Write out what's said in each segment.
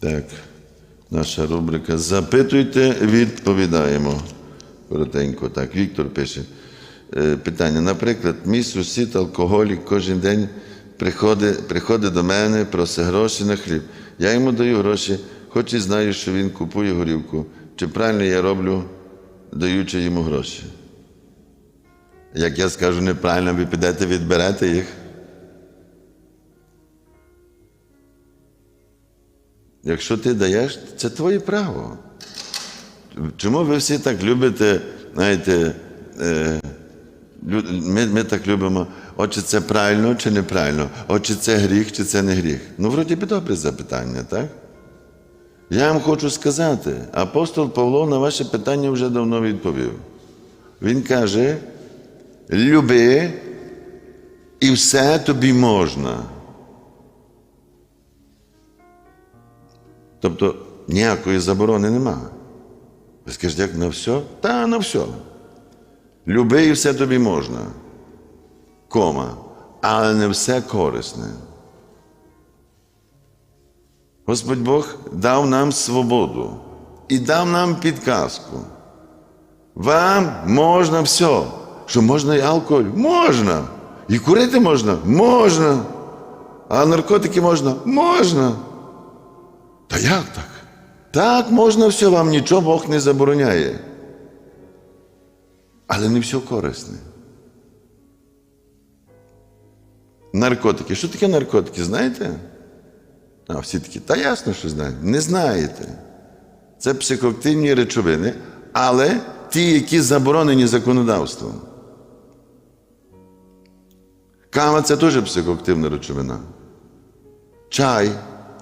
Так, наша рубрика Запитуйте, відповідаємо. Коротенько. Так, Віктор пише. Е, Питання. Наприклад, мій сусід алкоголік кожен день приходить, приходить до мене, просить гроші на хліб. Я йому даю гроші, хоч і знаю, що він купує горівку. Чи правильно я роблю, даючи йому гроші? Як я скажу неправильно, ви підете, відберете їх. Якщо ти даєш, це твоє право. Чому ви всі так любите, знаєте, е, ми, ми так любимо, от чи це правильно, чи неправильно, от це гріх, чи це не гріх. Ну, вроді би добре запитання, так? Я вам хочу сказати, апостол Павло на ваше питання вже давно відповів. Він каже: люби, і все тобі можна. Тобто ніякої заборони нема. Ви скажете, як на все? Та на все. Люби і все тобі можна. Кома. Але не все корисне. Господь Бог дав нам свободу і дав нам підказку. Вам можна все. Що можна і алкоголь? Можна. І курити можна? Можна. А наркотики можна? Можна. Та як так? Так, можна все, вам нічого Бог не забороняє. Але не все корисне. Наркотики. Що таке наркотики, знаєте? А всі такі, та ясно, що знаєте. Не знаєте. Це психоактивні речовини, але ті, які заборонені законодавством. Кава це теж психоактивна речовина. Чай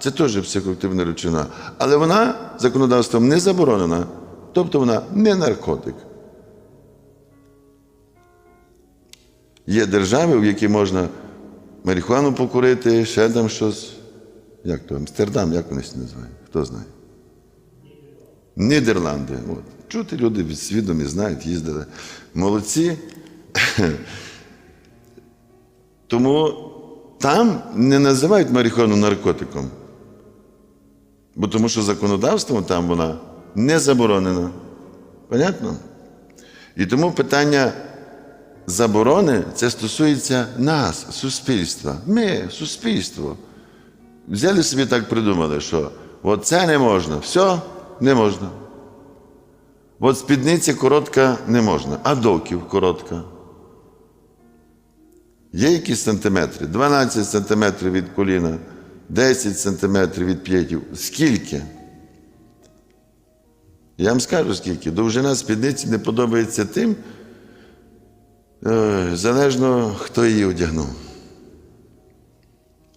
це теж психоактивна речовина. Але вона законодавством не заборонена, тобто вона не наркотик. Є держави, в які можна марихуану покурити, ще там щось. Як то? Амстердам, як вони це називають? Хто знає? Нідерланди. От. Чути люди свідомі знають, їздили. Молодці. Тому там не називають марихуану наркотиком. Бо тому що законодавством там вона не заборонена. Понятно? І тому питання заборони це стосується нас, суспільства. Ми, суспільство. Взяли собі так придумали, що от це не можна, все не можна. От спідниця коротка не можна, а доків коротка. Є якісь сантиметри? 12 сантиметрів від коліна, 10 сантиметрів від п'ятів. Скільки? Я вам скажу скільки. Довжина спідниці не подобається тим, е, залежно, хто її одягнув.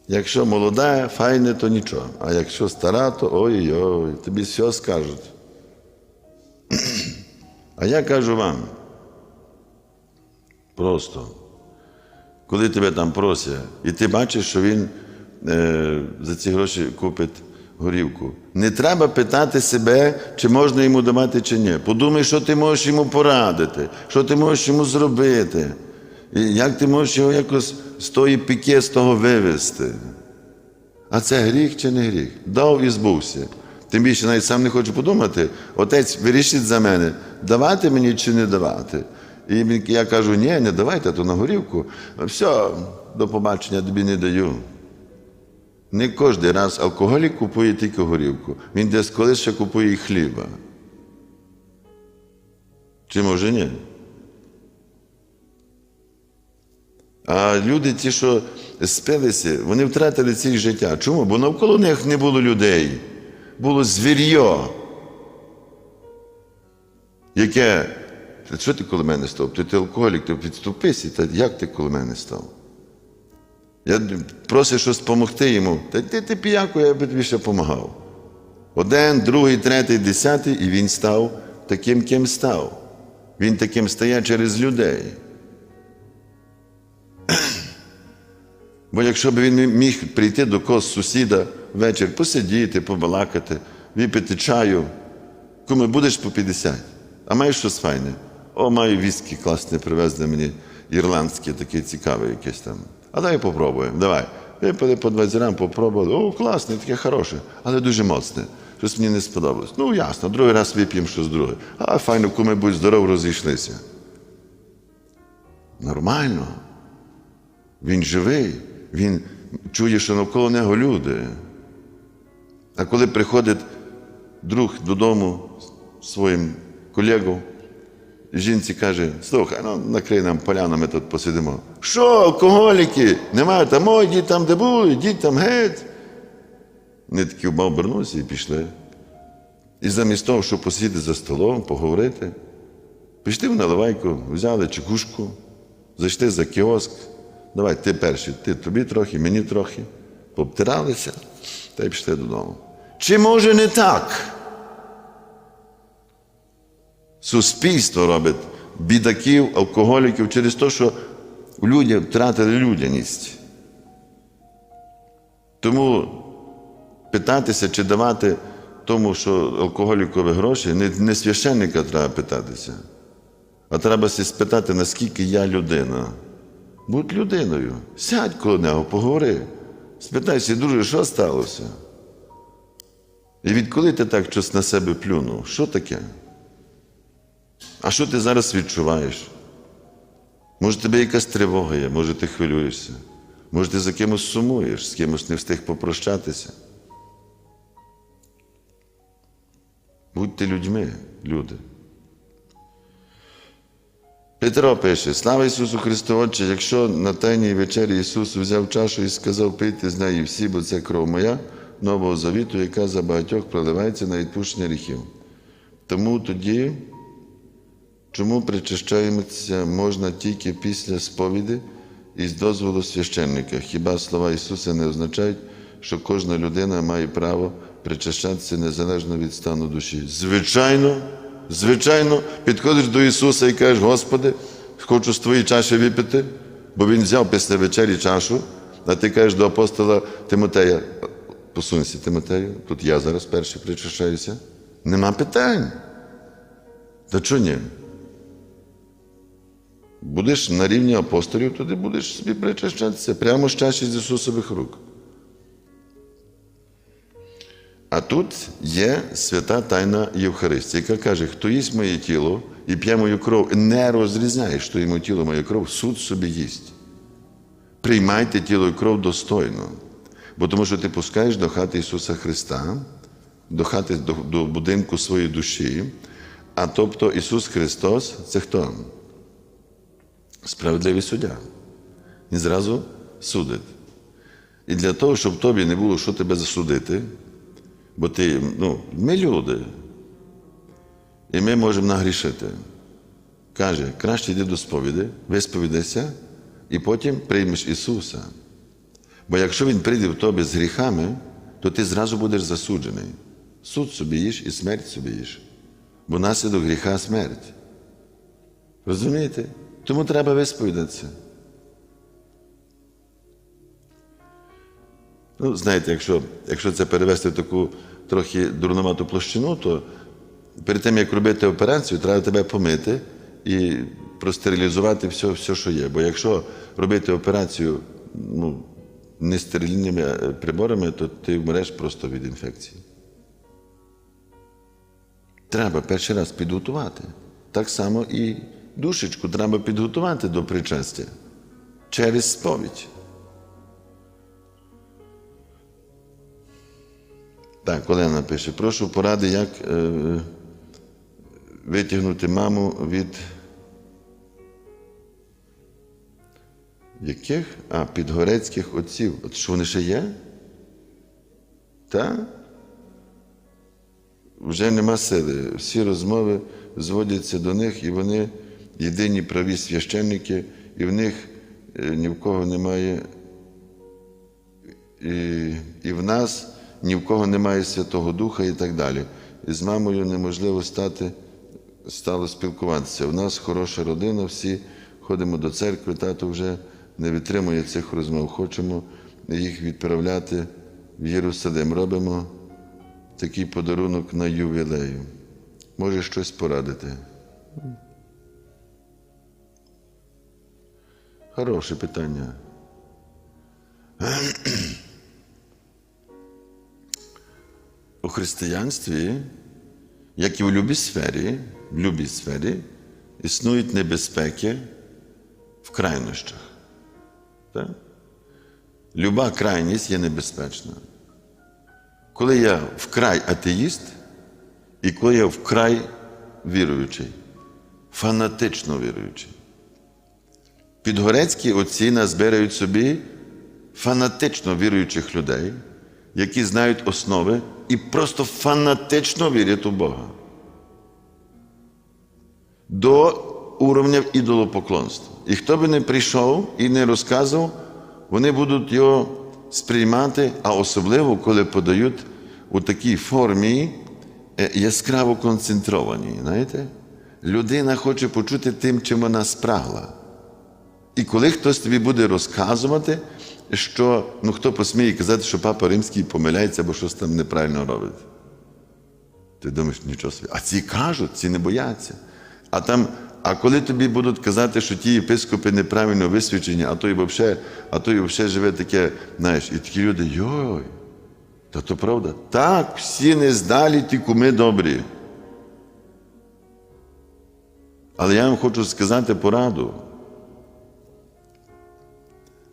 Якщо молода, файне, то нічого. А якщо стара, то ой-ой, тобі все скажуть. А я кажу вам, просто, коли тебе там просять, і ти бачиш, що він за ці гроші купить горівку, не треба питати себе, чи можна йому давати, чи ні. Подумай, що ти можеш йому порадити, що ти можеш йому зробити. І як ти можеш його якось з тої піки, з того вивезти? А це гріх чи не гріх? Дав і збувся. Тим більше навіть сам не хочу подумати, отець вирішить за мене, давати мені чи не давати. І я кажу, ні, не давайте, то на горівку. Все, до побачення тобі не даю. Не кожен раз алкоголік купує тільки горівку. Він десь колись ще купує і хліба. Чи може ні? А люди, ті, що спилися, вони втратили ціль життя. Чому? Бо навколо них не було людей, було звір'йо, яке. «Та Що ти коло мене став? Ти, ти алкоголік, ти підступися, як ти коло мене став? Я просив щось допомогти йому. Та ти, ти піяку, я би тобі ще допомагав. Один, другий, третій, десятий, і він став таким, ким став. Він таким стає через людей. Бо якщо б він міг прийти до когось сусіда ввечері, посидіти, побалакати, випити чаю, кому будеш по 50, а маєш щось файне. О, маю віскі класне, привезли мені ірландське, таке цікаве якесь там. А давай попробуємо. Давай. Випили по 20 грам, попробували. О, класне, таке хороше, але дуже моцне. Щось мені не сподобалось. Ну, ясно, другий раз вип'ємо щось друге. А файно, куми, будь здоров, розійшлися. Нормально. Він живий, він чує, що навколо нього люди. А коли приходить друг додому своїм колегам, жінці каже, слухай, ну накрий нам поляну, ми тут посидимо. Що, алкоголіки? Немає там, ой, йдіть там, де були, йдіть там геть. Вони такі обернулися і пішли. І замість того, щоб посидіти за столом, поговорити, пішли в наливайку, взяли чекушку, зайшли за кіоск. Давай, ти перший, ти тобі трохи, мені трохи. Пообтиралися та й пішли додому. Чи може не так? Суспільство робить бідаків, алкоголіків через те, що люди втратили людяність. Тому питатися чи давати тому, що алкоголікові гроші, не, не священника треба питатися, а треба спитати, наскільки я людина. Будь людиною, сядь коло нього, поговори. Спитайся, друже, що сталося? І відколи ти так щось на себе плюнув? Що таке? А що ти зараз відчуваєш? Може, тебе якась тривога є, може, ти хвилюєшся, може, ти за кимось сумуєш, з кимось не встиг попрощатися. Будьте людьми, люди. Петро пише: Слава Ісусу Христу, Отче, якщо на тайній вечері Ісус взяв чашу і сказав пийте з неї всі, бо це кров моя, нового завіту, яка за багатьох проливається на відпущення гріхів. Тому тоді, чому причащаємося можна тільки після сповіді і з дозволу священника? Хіба слова Ісуса не означають, що кожна людина має право причащатися незалежно від стану душі? Звичайно, звичайно, підходиш до Ісуса і кажеш, Господи, хочу з твоєї чаші випити, бо Він взяв після вечері чашу, а ти кажеш до апостола Тимотея, посунься, Тимотею, тут я зараз перший причащаюся. Нема питань. Та чого ні? Будеш на рівні апостолів, тоді будеш собі причащатися прямо з чаші з Ісусових рук. А тут є свята тайна Євхаристія, яка каже, хто їсть моє тіло і п'є мою кров, не розрізняє, що йому тіло моє кров, суд собі їсть. Приймайте тіло і кров достойно, бо тому що ти пускаєш до хати Ісуса Христа, до хати, до, до будинку своєї душі. А тобто Ісус Христос це хто? Справедливий суддя. Він зразу судить. І для того, щоб тобі не було що тебе засудити, бо ти, ну, ми люди, і ми можемо нагрішити. Каже, краще йди до сповіді, висповідайся, і потім приймеш Ісуса. Бо якщо Він прийде в тобі з гріхами, то ти зразу будеш засуджений. Суд собі їш і смерть собі їш. Бо наслідок гріха смерть. Розумієте? Тому треба висповідатися. Ну, знаєте, якщо, якщо це перевести в таку трохи дурнувату площину, то перед тим, як робити операцію, треба тебе помити і простерилізувати все, все що є. Бо якщо робити операцію ну, нестерильними е, приборами, то ти вмреш просто від інфекції. Треба перший раз підготувати. Так само і душечку треба підготувати до причастя через сповідь. Так, Олена пише, прошу поради, як е, витягнути маму від яких? А, підгорецьких отців. От що вони ще є? Так? Вже нема сили. Всі розмови зводяться до них, і вони єдині праві священники, і в них е, ні в кого немає, і, і в нас ні в кого немає Святого Духа і так далі. І з мамою неможливо стати, стало спілкуватися. У нас хороша родина, всі ходимо до церкви, тато вже не витримує цих розмов. Хочемо їх відправляти в Єрусалим. Робимо такий подарунок на ювілею. Може щось порадити. Хороше питання. У християнстві, як і в любій сфері, в любій сфері, існують небезпеки в крайнощах. Так? Люба крайність є небезпечна. Коли я вкрай атеїст, і коли я вкрай віруючий, фанатично віруючий. Підгорецькі отці назбирають собі фанатично віруючих людей, які знають основи і просто фанатично вірять у Бога. До уровня ідолопоклонства. І хто би не прийшов і не розказував, вони будуть його сприймати, а особливо, коли подають у такій формі е, яскраво концентровані. Знаєте? Людина хоче почути тим, чим вона спрагла. І коли хтось тобі буде розказувати, що ну хто посміє казати, що папа римський помиляється або щось там неправильно робить. Ти думаєш, нічого собі. А ці кажуть, ці не бояться. А там, а коли тобі будуть казати, що ті єпископи неправильно висвячені, а той взагалі, а той взагалі живе таке, знаєш, і такі люди, йой, та то правда? Так, всі не здалі, ті куми добрі. Але я вам хочу сказати пораду.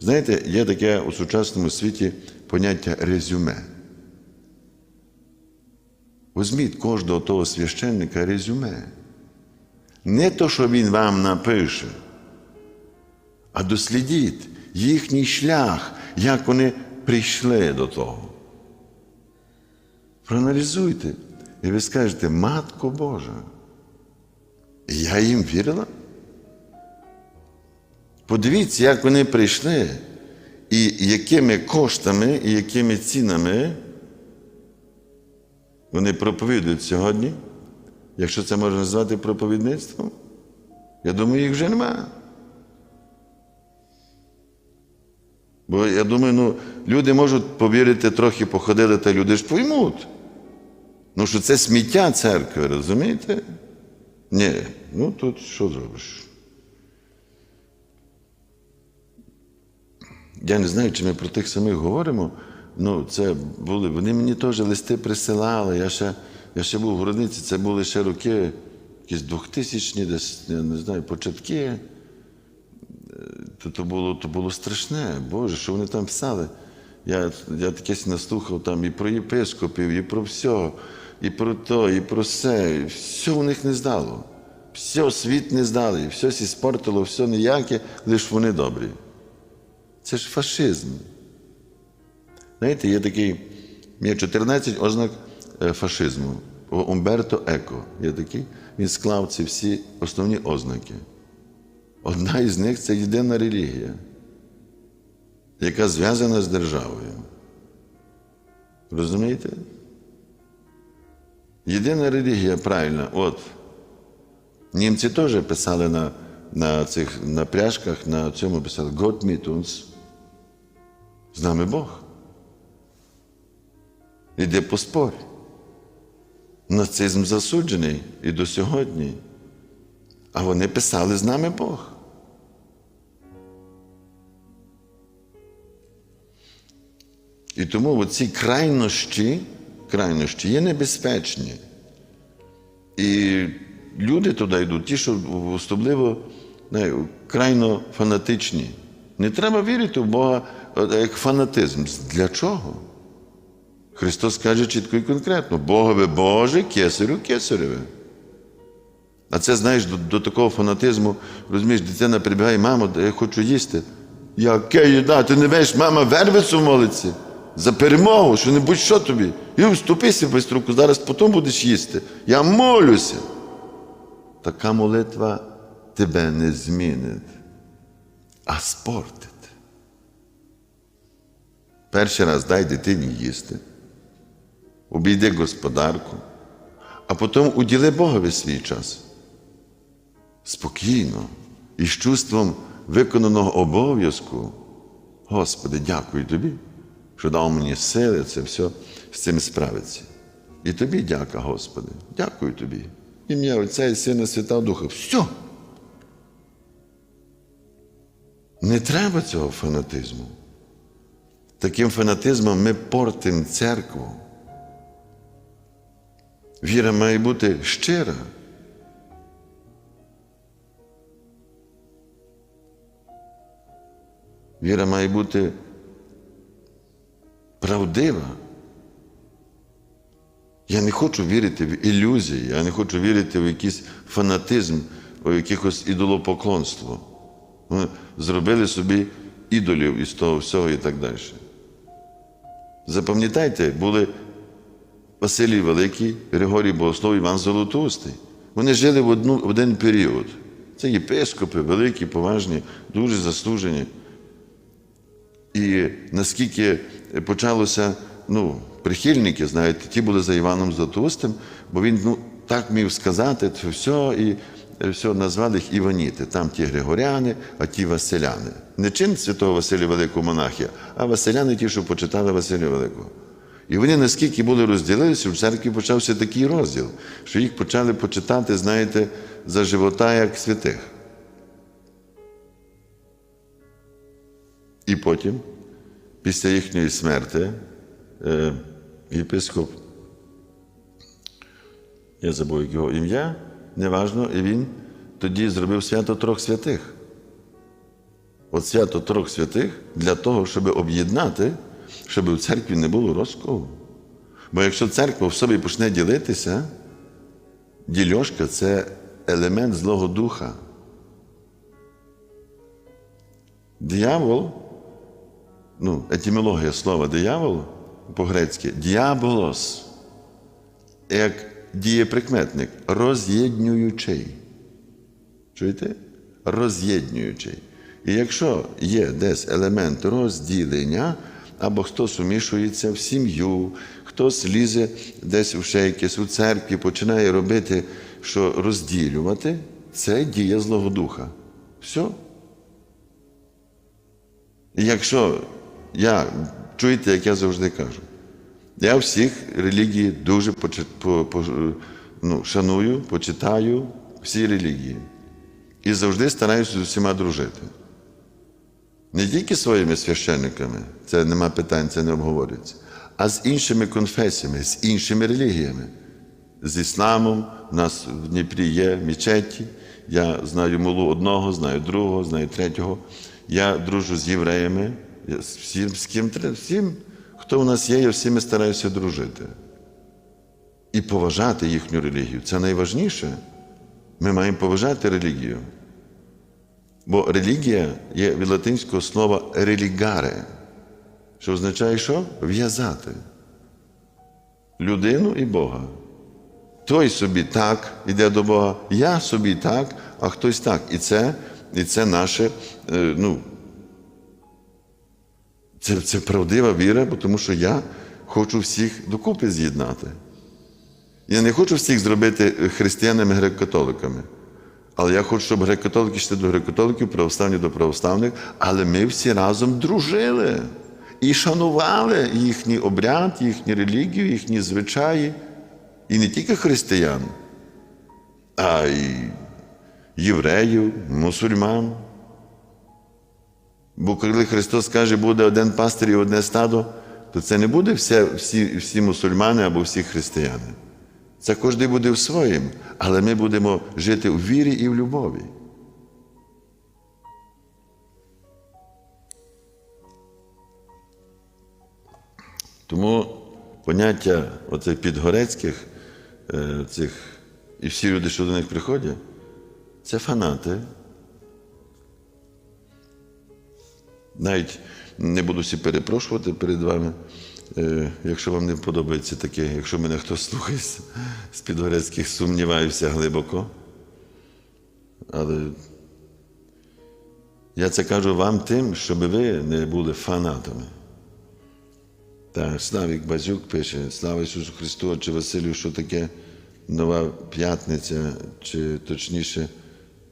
Знаєте, є таке у сучасному світі поняття резюме. Візьміть кожного того священника резюме. Не то, що він вам напише, а дослідіть їхній шлях, як вони прийшли до того. Проаналізуйте, і ви скажете, Матко Божа, я їм вірила? Подивіться, як вони прийшли, і якими коштами, і якими цінами вони проповідують сьогодні, якщо це можна назвати проповідництвом. Я думаю, їх вже нема. Бо я думаю, ну, люди можуть повірити, трохи походили, та люди ж поймуть. Ну, що це сміття церкви, розумієте? Ні, ну тут що зробиш? Я не знаю, чи ми про тих самих говоримо. Ну, це були, вони мені теж листи присилали. Я ще, я ще був в Городниці, це були ще роки, якісь 2000-ні, десь, я не знаю, початки. Е, То, то, було, то було страшне, Боже, що вони там писали. Я, я таке наслухав там і про єпископів, і про все, і про то, і про все. Все у них не здало. Все світ не здали, все спортило, все ніяке, лише вони добрі. Це ж фашизм. Знаєте, є такий, є 14 ознак е, фашизму. Умберто Еко є такий. Він склав ці всі основні ознаки. Одна із них це єдина релігія, яка зв'язана з державою. Розумієте? Єдина релігія правильна. От. Німці теж писали на на цих на пряжках, на цьому писали Gott mit uns. З нами Бог. Іде поспорь. Нацизм засуджений і до сьогодні. А вони писали з нами Бог. І тому ці крайнощі, крайнощі є небезпечні. І люди туди йдуть, ті, що особливо крайно фанатичні. Не треба вірити в Бога як фанатизм. Для чого? Христос каже чітко і конкретно: Богове Боже, кесарю кесареве. А це, знаєш, до, до такого фанатизму, розумієш, дитина прибігає, мамо, я хочу їсти. Яке їда? Ти не веш, мама вервицю молиться за перемогу, що не будь-що тобі. І вступися в руку, зараз потім будеш їсти. Я молюся. Така молитва тебе не змінить, а спортить. Перший раз дай дитині їсти, обійди господарку, а потім уділи Богові свій час. Спокійно і з чувством виконаного обов'язку. Господи, дякую тобі, що дав мені сили це все з цим справитися. І тобі дяка, Господи, дякую тобі. Ім'я Отця і Сина Свята Духа. Все. Не треба цього фанатизму. Таким фанатизмом ми портимо церкву. Віра має бути щира. Віра має бути правдива. Я не хочу вірити в ілюзії, я не хочу вірити в якийсь фанатизм, в якихось ідолопоклонство. Вони зробили собі ідолів із того всього і так далі. Запам'ятайте, були Василій Великий, Григорій Богослов, Іван Золотоустий. Вони жили в, одну, в один період. Це єпископи, великі, поважні, дуже заслужені. І наскільки почалося, ну, прихильники, знаєте, ті були за Іваном Златоустим, бо він ну, так міг сказати це все, і все, назвали їх Іваніти. Там ті Григоряни, а ті Василяни. Не чин святого Василія Великого монахія, а Василяни ті, що почитали Василя Великого. І вони наскільки були розділилися, в церкві почався такий розділ, що їх почали почитати, знаєте, за живота як святих. І потім, після їхньої смерти, е, єпископ, я забув його ім'я, неважно, і він тоді зробив свято трьох святих. От свято трьох святих для того, щоб об'єднати, щоб в церкві не було розколу. Бо якщо церква в собі почне ділитися, дільошка це елемент Злого Духа. Диявол, ну, етимологія слова диявол по-грецьки діаболос, як дієприкметник, роз'єднюючий. Чуєте? Роз'єднюючий. І якщо є десь елемент розділення, або хтось умішується в сім'ю, хтось лізе десь в ще у церкві, починає робити, що розділювати, це дія Злого Духа. Все. І якщо я, чуєте, як я завжди кажу, я всіх релігій дуже почи- по, по, ну, шаную, почитаю всі релігії. І завжди стараюся з усіма дружити. Не тільки своїми священниками, це нема питань, це не обговорюється, а з іншими конфесіями, з іншими релігіями. З ісламом у нас в Дніпрі є мечеті. Я знаю молу одного, знаю другого, знаю третього. Я дружу з євреями. З всім, з ким всім, хто у нас є, я всіми стараюся дружити. І поважати їхню релігію. Це найважніше. Ми маємо поважати релігію. Бо релігія є від латинського слова релігаре, що означає що? В'язати людину і Бога. Той собі так йде до Бога, я собі так, а хтось так. І це, і це наше, е, ну, це, це правдива віра, бо тому що я хочу всіх докупи з'єднати. Я не хочу всіх зробити християнами греко-католиками. Але я хочу, щоб греко-католики йшли до греко-католиків, православні до православних, але ми всі разом дружили і шанували їхній обряд, їхню релігію, їхні звичаї. І не тільки християн, а й євреїв, мусульман. Бо коли Христос каже, буде один пастир і одне стадо, то це не буде все, всі, всі мусульмани або всі християни. Це кожен буде в своїм, але ми будемо жити у вірі і в любові. Тому поняття оцих підгорецьких, е, цих, і всі люди, що до них приходять, це фанати. Навіть не буду всі перепрошувати перед вами, е, якщо вам не подобається таке, якщо мене хтось слухає з- підгорецьких, сумніваюся глибоко. Але я це кажу вам тим, щоб ви не були фанатами. Так, Славік Базюк пише, слава Ісусу Христу, чи Василю, що таке нова п'ятниця, чи точніше,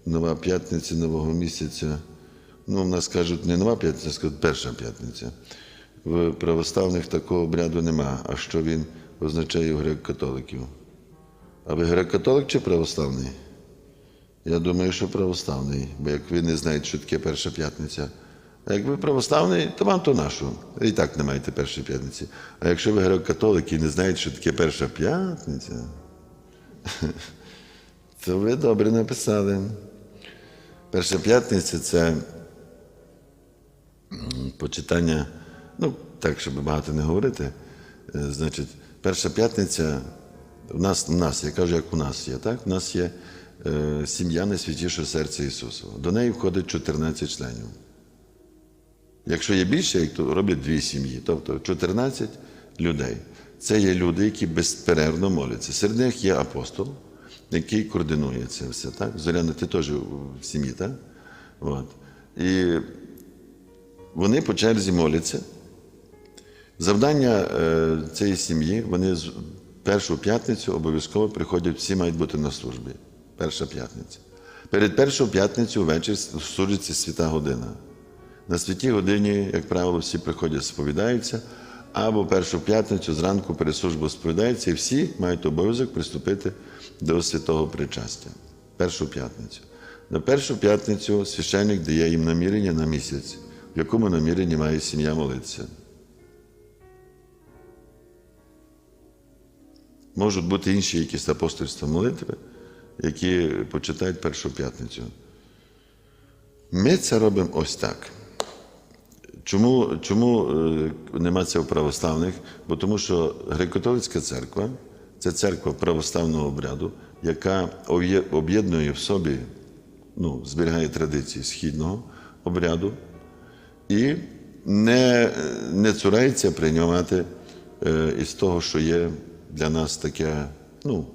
нова п'ятниця нового місяця. Ну, в нас кажуть, не нова п'ятниця, а скажуть перша п'ятниця. В православних такого обряду нема. А що він означає у греко-католиків? А ви греко-католик чи православний? Я думаю, що православний, бо як ви не знаєте, що таке перша п'ятниця, А як ви православний, то вам то нашу. І так не маєте першої п'ятниці. А якщо ви греко-католики і не знаєте, що таке перша п'ятниця, то ви добре написали. Перша п'ятниця це почитання, ну, так, щоб багато не говорити. е, Значить, перша п'ятниця у нас, у нас, я кажу, як у нас є, так? У нас є е, сім'я найсвятішого серця Ісусового. До неї входить 14 членів. Якщо є більше, як то роблять дві сім'ї, тобто 14 людей. Це є люди, які безперервно моляться. Серед них є апостол, який координує це все. Так? Зоряна, ти теж в сім'ї, так? От. І вони по черзі моляться. Завдання е, цієї сім'ї, вони з- першу п'ятницю обов'язково приходять, всі мають бути на службі. Перша п'ятниця. Перед першою п'ятницю ввечері служиться свята година. На святій годині, як правило, всі приходять, сповідаються, або першу п'ятницю зранку перед службою сповідаються, і всі мають обов'язок приступити до святого причастя. Першу п'ятницю. На першу п'ятницю священник дає їм намірення на місяць, в якому наміренні має сім'я молитися. Можуть бути інші якісь апостольства молитви, які почитають першу п'ятницю. Ми це робимо ось так. Чому, чому е, нема це у православних? Бо тому що греко-католицька церква це церква православного обряду, яка об'єднує в собі, ну, зберігає традиції східного обряду і не, не цурається приймати е, із того, що є для нас таке, ну,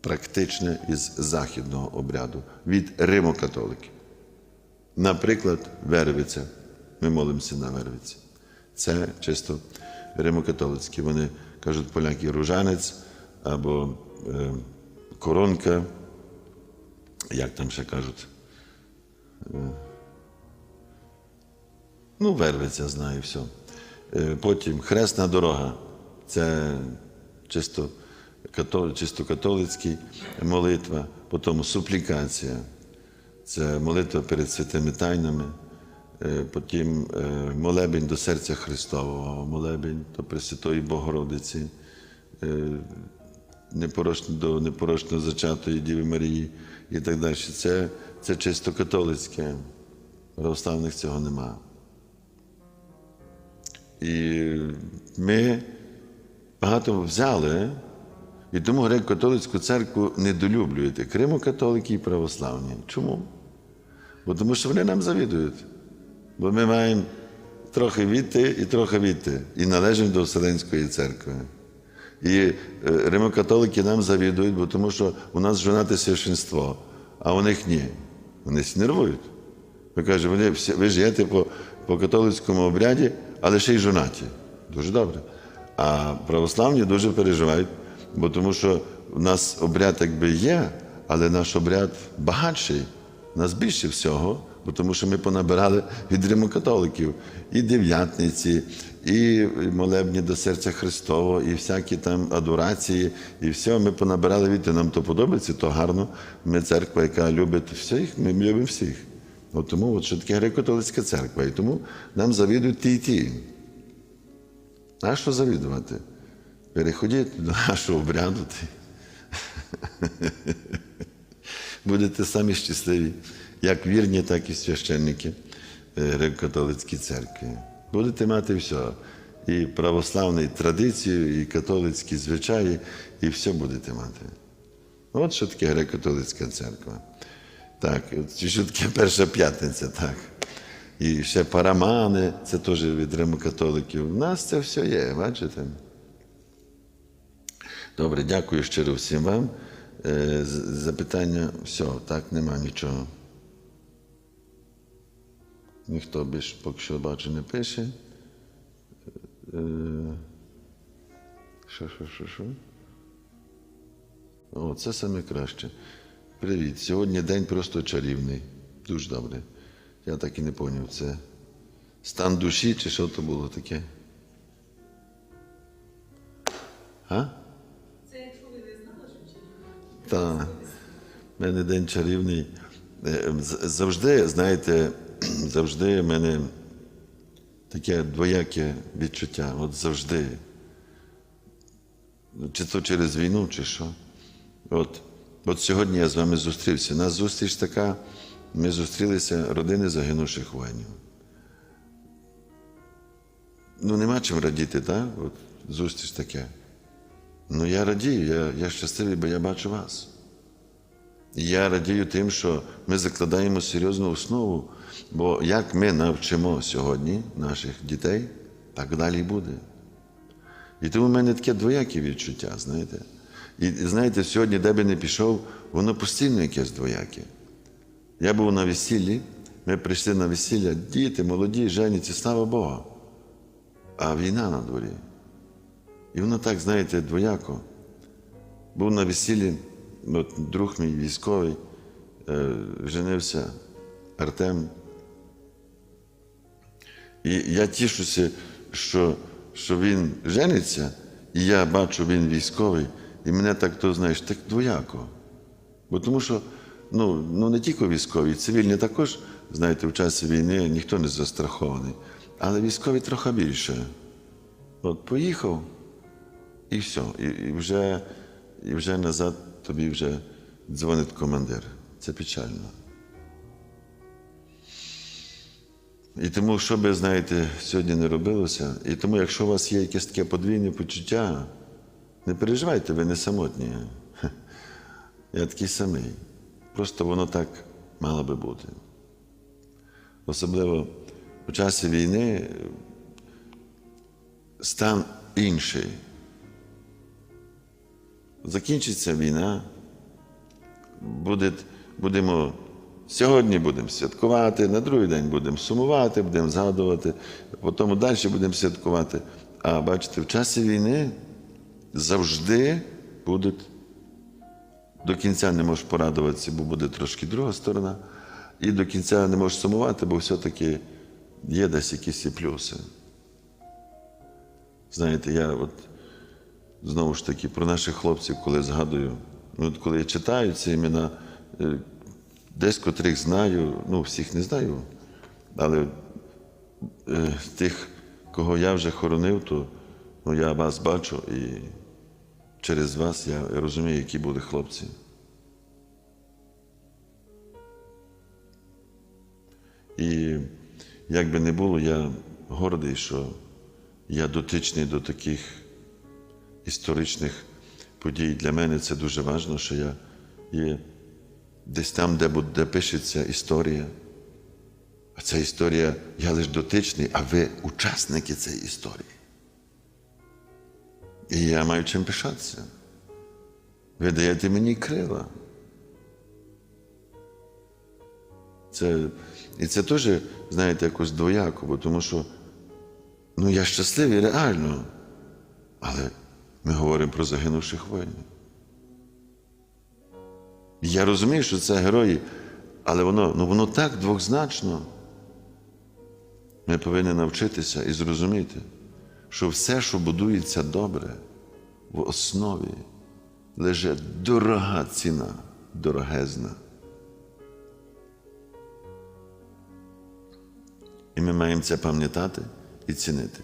практичне із західного обряду від римокатоликів. Наприклад, Вервиця. Ми молимося на Вервиці. Це чисто римокатолицькі. Вони кажуть поляки ружанець або е, коронка, як там ще кажуть. Е, ну, Вервиця знаю все. Потім хресна дорога. Це чисто, чисто католицький молитва, потім суплікація. Це молитва перед святими тайнами, е, потім е, молебень до серця Христового, молебень до Пресвятої Богородиці, е, непорочно до непорочно зачатої Діви Марії і так далі. Це, це чисто католицьке. Православних цього нема. І ми багато взяли, і тому греко-католицьку церкву недолюблюєте. Кримо-католики і православні. Чому? Бо тому що вони нам завідують. Бо ми маємо трохи відти і трохи відти, і належимо до Вселенської церкви. І е, римокатолики нам завідують, бо тому що у нас жонати священство, а у них ні. Вони всі нервують. Ви кажете, вони всі, ви живете по, по католицькому обряді, але ще й жонаті. Дуже добре. А православні дуже переживають, бо тому що в нас обряд якби є, але наш обряд багатший, нас більше всього, бо тому що ми понабирали від римокатоликів і дев'ятниці, і молебні до серця Христового, і всякі там адорації, і все ми понабирали від нам то подобається, то гарно. Ми церква, яка любить всіх, ми любимо всіх. От тому от, що таке греко-католицька церква. І тому нам завідують ті і ті. А що завідувати? Переходіть до нашого обряду. Будете самі щасливі, як вірні, так і священники е, греко-католицької церкви. Будете мати все. І православну традицію, і католицькі звичаї, і все будете мати. От що таке греко-католицька церква. Так, що таке перша п'ятниця, так. І ще парамани, це теж від римокатоликів. У нас це все є, бачите? Добре, дякую щиро всім вам. Е, Запитання, все, так, нема нічого. Ніхто більш поки що бачу не пише. Е, Що, що, що, що? О, це саме краще. Привіт. Сьогодні день просто чарівний. Дуже добре. Я так і не зрозумів, це стан душі чи що то було таке? А? Це якщо ви не знали, що чи Так. У мене день чарівний. Е, Завжди, знаєте, завжди в мене таке двояке відчуття. От завжди. Чи то через війну, чи що. От, от сьогодні я з вами зустрівся. Нас зустріч така, ми зустрілися родини загинувших воїнів. Ну, нема чим радіти, так? От зустріч таке. Ну, я радію, я, я щасливий, бо я бачу вас. І Я радію тим, що ми закладаємо серйозну основу, бо як ми навчимо сьогодні наших дітей, так далі буде. І тому в мене таке двояке відчуття, знаєте. І знаєте, сьогодні, де би не пішов, воно постійно якесь двояке. Я був на весіллі, ми прийшли на весілля, діти, молоді, женіться, слава Богу. А війна на дворі. І воно так, знаєте, двояко. Був на весіллі, от друг мій військовий, е, женився Артем. І я тішуся, що, що він жениться, і я бачу, він військовий, і мене так то, знаєш, так двояко. Бо тому що ну, ну не тільки військові, цивільні також, знаєте, в часі війни ніхто не застрахований. Але військові трохи більше. От поїхав, і все. І, і, вже, і вже назад тобі вже дзвонить командир. Це печально. І тому, що би, знаєте, сьогодні не робилося, і тому, якщо у вас є якесь таке подвійне почуття, не переживайте, ви не самотні. Я такий самий. Просто воно так мало би бути. Особливо у часі війни стан інший. Закінчиться війна, буде, будемо, сьогодні будемо святкувати, на другий день будемо сумувати, будемо згадувати, потім далі будемо святкувати. А бачите, в часі війни завжди будуть до кінця не можеш порадуватися, бо буде трошки друга сторона. І до кінця не можеш сумувати, бо все-таки є десь якісь плюси. Знаєте, я от знову ж таки про наших хлопців, коли згадую, ну, от коли я читаю ці імена, е, десь котрих знаю, ну всіх не знаю, але е, тих, кого я вже хоронив, то ну, я вас бачу і через вас я розумію, які були хлопці. І як би не було, я гордий, що я дотичний до таких історичних подій. Для мене це дуже важливо, що я є десь там, де, де пишеться історія. А ця історія, я лише дотичний, а ви учасники цієї історії. І я маю чим пишатися. Ви даєте мені крила. Це, і це теж, знаєте, якось двояко, бо тому що ну, я щасливий реально. Але ми говоримо про загинувших воїнів. Я розумію, що це герої, але воно, ну, воно так двозначно. Ми повинні навчитися і зрозуміти, що все, що будується добре, в основі лежить дорога ціна, дорогезна. І ми маємо це пам'ятати і цінити.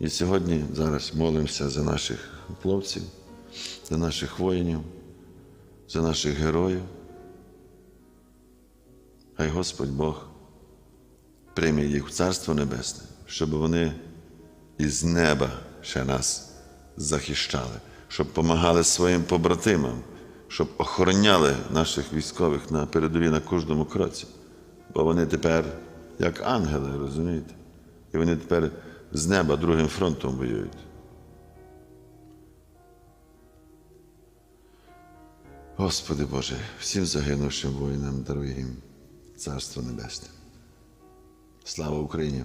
І сьогодні зараз молимося за наших хлопців, за наших воїнів, за наших героїв. Хай Господь Бог прийме їх в Царство Небесне, щоб вони із неба ще нас захищали, щоб допомагали своїм побратимам, щоб охороняли наших військових на передовій на кожному кроці. Бо вони тепер як ангели, розумієте? І вони тепер з неба другим фронтом воюють. Господи Боже, всім загинувшим воїнам їм Царство Небесне. Слава Україні!